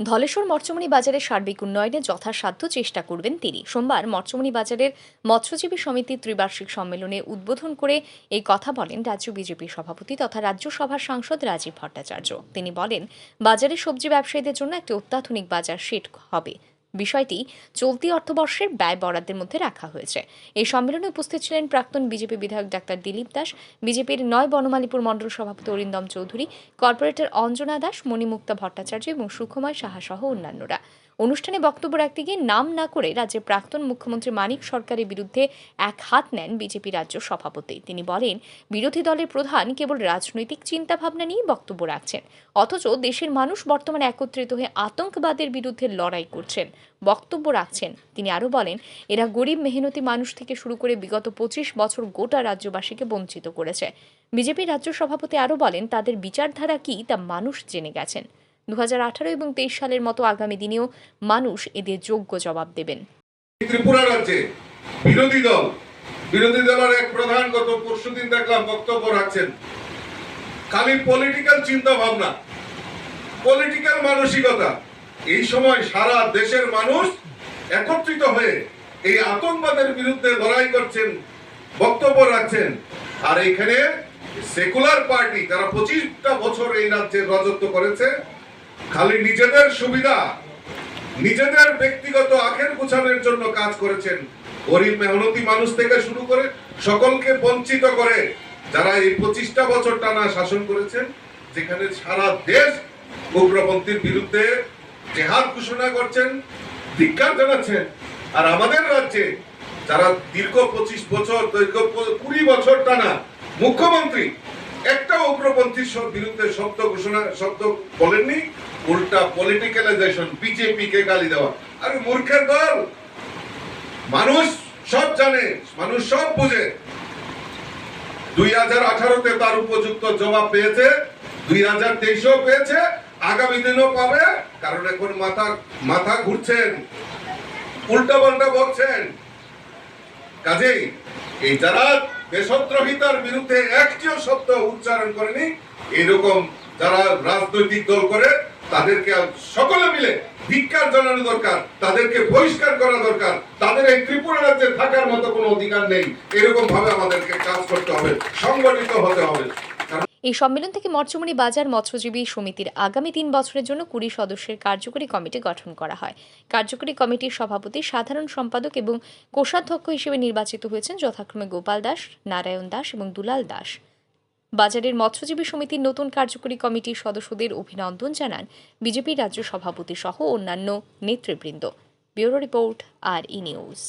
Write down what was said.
ধলেশ্বর মৎস্যমণি বাজারের সার্বিক উন্নয়নে যথাসাধ্য চেষ্টা করবেন তিনি। সোমবার মৎস্যমণি বাজারের মৎস্যজীবী সমিতির ত্রিবার্ষিক সম্মেলনে উদ্বোধন করে এই কথা বলেন রাজ্য বিজেপি সভাপতি তথা রাজ্যসভার সাংসদ রাজীব ভট্টাচার্য। তিনি বলেন, বাজারে সবজি ব্যবসায়ীদের জন্য একটি অত্যাধুনিক বাজার সেট হবে। বিষয়টি চলতি অর্থবর্ষের ব্যয় বরাদ্দের মধ্যে রাখা হয়েছে। এই সম্মেলনে উপস্থিত ছিলেন প্রাক্তন বিজেপি বিধায়ক ডাক্তার দিলীপ দাস, বিজেপির নয় বনমালীপুর মণ্ডল সভাপতি অরিন্দম চৌধুরী, কর্পোরেটর অঞ্জনা দাস, মণিমুক্তা ভট্টাচার্য এবং সুখময় সাহা সহ অন্যান্যরা। অনুষ্ঠানে বক্তব্য রাখতে গিয়ে নাম না করে রাজ্যের প্রাক্তন মুখ্যমন্ত্রী মানিক সরকারের বিরুদ্ধে এক হাত নেন বিজেপি রাজ্য সভাপতি। তিনি বলেন, বিরোধী দলের প্রধান কেবল রাজনৈতিক চিন্তাভাবনা নিয়ে বক্তব্য রাখছেন, অথচ দেশের মানুষ বর্তমানে একত্রিত হয়ে আতঙ্কবাদের বিরুদ্ধে লড়াই করছেন, বক্তব্য রাখছেন। তিনি আরও বলেন, এরা গরিব মেহনতি মানুষ থেকে শুরু করে বিগত পঁচিশ বছর গোটা রাজ্যবাসীকে বঞ্চিত করেছে। বিজেপি রাজ্য সভাপতি আরও বলেন, তাদের বিচারধারা কি তা মানুষ জেনে গেছেন। দু এবং তেইশ সালের মতো আগামী দিনেও মানুষ এদের যোগ্য জবাব দেবেন। ত্রিপুরা রাজ্যে বিরোধী দল, বিরোধী দলের এক প্রধান গত পরশুদিন দেখলাম বক্তব্য রাখছেন। খালি পলিটিক্যাল চিন্তা ভাবনা পলিটিক্যাল মানসিকতা, এই সময় সারা দেশের মানুষ একত্রিত হয়ে এই আতঙ্কবাদের বিরুদ্ধে লড়াই করছেন, বক্তব্য রাখছেন। আর এখানে সেকুলার পার্টি যারা পঁচিশটা বছর এই রাজ্যে রাজত্ব করেছে খালি নিজেদের সুবিধা, নিজেদের ব্যক্তিগত আখের গুছানোর জন্য কাজ করেছেন গরিব মেহনতি মানুষ থেকে শুরু করে সকলকে বঞ্চিত করে যারা এই পঁচিশটা বছর টানা শাসন করেছেন, যেখানে সারা দেশ উগ্রপন্থীর বিরুদ্ধে জেহাদ ঘোষণা করছেন, ধিক্কার জানাচ্ছেন। আর আমাদের রাজ্যে যারা দীর্ঘ পঁচিশ বছর, দীর্ঘ কুড়ি বছর টানা মুখ্যমন্ত্রী একটা উগ্রপন্থীর বিরুদ্ধে শব্দ ঘোষণা, শব্দ বলেননি, উল্টা পলিটিক্যালাইজেশন বিজেপি কে গালি দেওয়া। আরে মূর্খের দল! মানুষ সব জানে, মানুষ সব বুঝে। দুই হাজার আঠারোতে তার উপযুক্ত জবাব পেয়েছে, দুই হাজার তেইশেও পেয়েছে, আগামী দিনও পাবে, কারণ এখন মাথা মাথা ঘুরছেন উল্টা পাল্টা বলছেন। কাজেই এই যারা দেশদ্রোহিতার বিরুদ্ধে একটিও শব্দ উচ্চারণ করেনি। এরকম যারা রাজনৈতিক দল করে, তাদেরকে সকলে মিলে ধিক্কার জানানো দরকার, তাদেরকে বহিষ্কার করা দরকার, তাদের এই ত্রিপুরা রাজ্যে থাকার মতো কোনো অধিকার নেই। এরকম ভাবে আমাদেরকে কাজ করতে হবে, সংগঠিত হতে হবে। এই সম্মেলন থেকে মৎস্যমণি বাজার মৎস্যজীবী সমিতির আগামী তিন বছরের জন্য কুড়ি সদস্যের কার্যকরী কমিটি গঠন করা হয়। কার্যকরী কমিটির সভাপতি সাধারণ সম্পাদক এবং কোষাধ্যক্ষ হিসেবে নির্বাচিত হয়েছেন যথাক্রমে গোপাল দাস, নারায়ণ দাস এবং দুলাল দাস। বাজারের মৎস্যজীবী সমিতির নতুন কার্যকরী কমিটির সদস্যদের অভিনন্দন জানান বিজেপির রাজ্য সভাপতি সহ অন্যান্য নেতৃবৃন্দ। Bureau report, R E news.